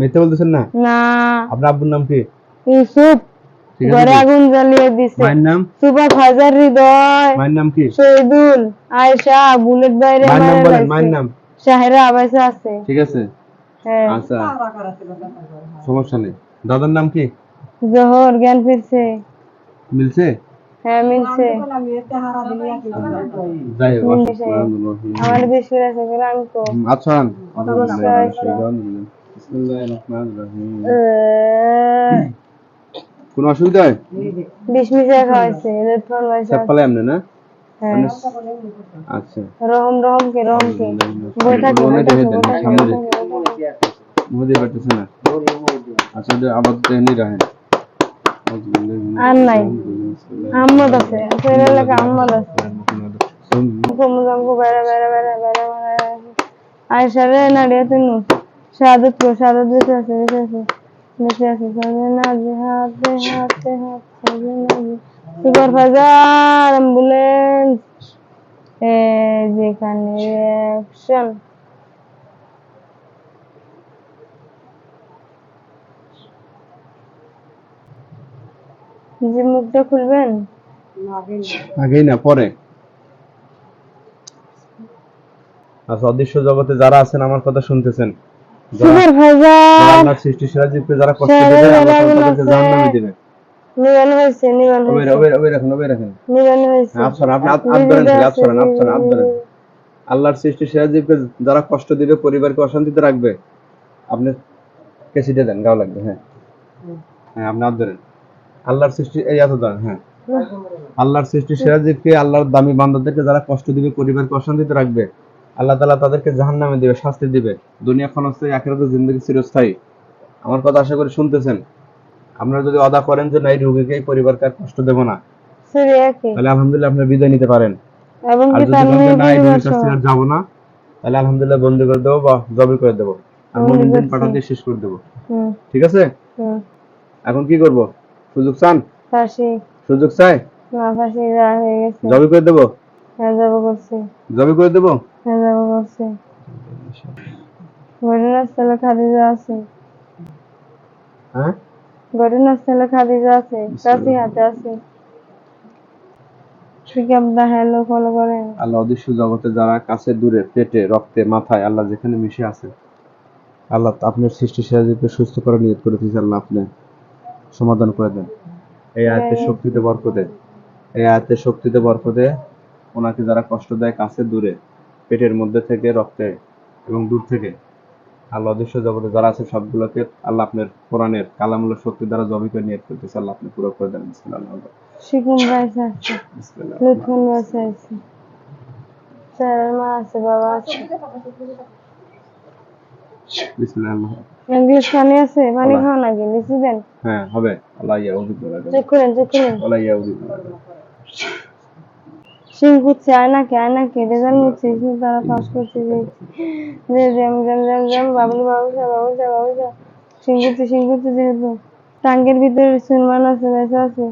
মিথ্যে বলতেছেন না? না। আপনার আব্বুর নাম কি? ইউসুফ। ঘরে আগুন জ্বালিয়ে দিছে। মায়ের নাম? সুবা ফাজার হৃদয়। মায়ের নাম কি? শহীদুল আয়েশা বুলেট বাইরে মায়ের নাম বলেন মায়ের নাম? শাহেরা আবাসে আছে। ঠিক আছে। হ্যাঁ। আচ্ছা। সমস্যা নেই। দাদার নাম কি? জোহর জ্ঞান ফিরছে। মিলছে? হ্যাঁ মিলছে। আমার বেশ করে আছে কোন অসুবিধা? বিশ না? হ্যাঁ। আচ্ছা। রহম রহম কে রহম কে? বই থাকে মনে দেখে দেন, সামনে মুদি না? আচ্ছা আবার তেহনি রাখেন। আর নাই। আছে সেই এলাকা আহমদ আছে। কমু জমকু বেড়া বেড়া বেড়া বেড়া বেড়া আয়সা রে নাড়িয়ে তুনু শাহাদত কো শাহাদত বেঁচে আছে বেঁচে আছে বেঁচে আছে সাজে না যে হাতে হাতে হাত সাজে না যে সুপার ফাজার অ্যাম্বুলেন্স এ যেখানে অ্যাকশন যে মুখটা খুলবেন আগেই না পরে আচ্ছা অদৃশ্য জগতে যারা আছেন আমার কথা শুনতেছেন। যারা সুপার যারা আল্লাহর সৃষ্টি সেরা জীবকে যারা কষ্ট দেবে আল্লাহ তাদেরকে জাহান্নামে দিবে। নিবান হয়েছে নিবান হয়েছে। ওবে ওবে রাখেন ওবে রাখেন। নিবান হয়েছে। আপনি আপ ধরেন খালি আপসরেন আপসরেন আপ ধরেন। আল্লাহর সৃষ্টি সেরা জীবকে যারা কষ্ট দিবে পরিবারকে অশান্তিতে রাখবে আপনি কেসিটে দেন গাও লাগবে হ্যাঁ। হ্যাঁ আপনি আপ ধরেন। আল্লাহর সৃষ্টি এই এত ধরেন হ্যাঁ। আল্লাহর সৃষ্টি সেরা জীবকে আল্লাহর দামি বান্দাদেরকে যারা কষ্ট দিবে পরিবারকে অশান্তিতে রাখবে আল্লাহ তাআলা তাদেরকে জাহান্নামে দিবে শাস্তি দিবে। দুনিয়া ক্ষণস্থায়ী আখিরাতে জিন্দগি চিরস্থায়ী। আমার কথা আশা করি শুনতেছেন। আপনারা যদি অদা করেন যে না এই রোগীকে এই পরিবারকে আর কষ্ট দেবো না তাহলে আলহামদুলিল্লাহ আপনারা বিদায় নিতে পারেন। আর যদি না এই রোগীর কাছ আর যাব না তাহলে আলহামদুলিল্লাহ বন্ধ করে দেবো বা করে দেবো। আর মমিন দিন পাঠা দিয়ে শেষ করে দেবো। ঠিক আছে? এখন কি করব? সুযোগ চান? সুযোগ চাই? না ফাঁসি হয়ে গেছে। জবই করে দেবো? হ্যাঁ করছে। জবই করে দেবো? হ্যাঁ করছে ঘটনাস্থলে খাদিজা আছে। ঘটনাস্থলে খাদিজা আছে কাছে হাতে আছে। হ্যালো ফলো করেন আল্লাহ অদৃশ্য জগতে যারা কাছে দূরে পেটে রক্তে মাথায় আল্লাহ যেখানে মিশে আছে আল্লাহ আপনার সৃষ্টি সেরাজীবকে সুস্থ নিয়ত করে দিয়েছে আল্লাহ আপনি। সমাধান করে দেন। এই আয়াতের শক্তিতে বরফ বরকতে। এই আয়াতের শক্তিতে বরফ বরকতে ওনাকে যারা কষ্ট দেয় কাছে দূরে পেটের মধ্যে থেকে রক্তে এবং দূর থেকে। আল্লাহ অদৃশ্য জগতে যারা আছে সবগুলোকে আল্লাহ আপনার কোরআনের কালামুল্লাহ শক্তি দ্বারা জবি করে নিয়ত করতেছে আল্লাহ আপনি পুরো করে দেন। বিসমিল্লাহ শিকুম বাইসে আছে লুৎফুন বাইসে আছে। স্যারের মা আছে বাবা আছে। বিসমিল্লাহ ইংলিশ পানি আছে? পানি খাওয়া নাকি? লিচি দেন। হ্যাঁ হবে। আল্লাহ ইয়া চেক করেন চেক করেন আল্লাহ ইয়া বিল্লাহ সিং খুঁজছে আয়নাকে আয়নাকে রেজাল্ট ইসমে তারা পাস করছে, যে jam jam jam jam Bablu বাবুসা বাবুসা বাবুসা সিং খুঁজছে সিং খুঁজছে যেহেতু। টাঙ্গের ভিতরে সুলমান আছে, বেসা আছে।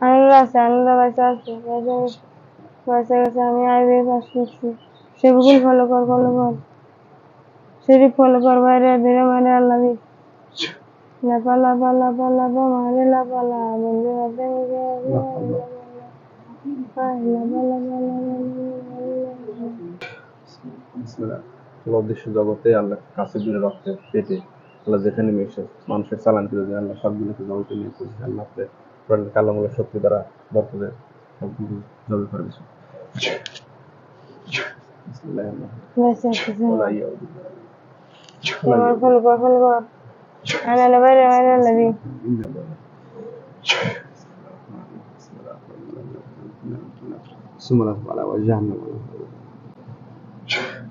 আনুরা আছে আনুরা বেসা আছে, বেসা গেছে আমি আইবে পাস করছি। সেবুকুল ফলো কর ফলো কর। শরীফ ফলো কর বাইরে ধীরে মারে আল্লাহ লাপা লাপা লাপা লাপা মারে লাপা লা বন্ধু, হাতে মুখে অদৃশ্য জগতে আল্লাহ কাছে দূরে রক্তে পেটে, আল্লাহ যেখানে মিশে, মানুষের চালান করে দেয়, আল্লাহ সবগুলোকে জগতে নিয়ে করছে, আল্লাহ আপনি কোরআনের কালামুলের শক্তি দ্বারা বর্তদের সবগুলো জবে করে দিচ্ছে বিসমিল্লাহির রহমানির রহিম। ওলা ইয়া উযু বিল্লাহ। ফলো কর ফলো কর আনালে বাইরে বাইরে লাগি ثم نصب على وجهنا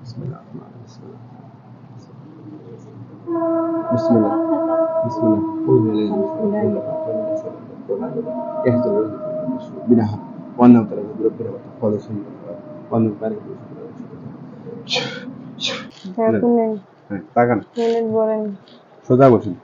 بسم الله الرحمن الرحيم بسم الله بسم الله قول إلينا اهدى بنها وأنه ترى بربنا وتقوى سنة وأنه كان দেখুন হ্যাঁ তাকান মিনিট বলেন সোজা বসুন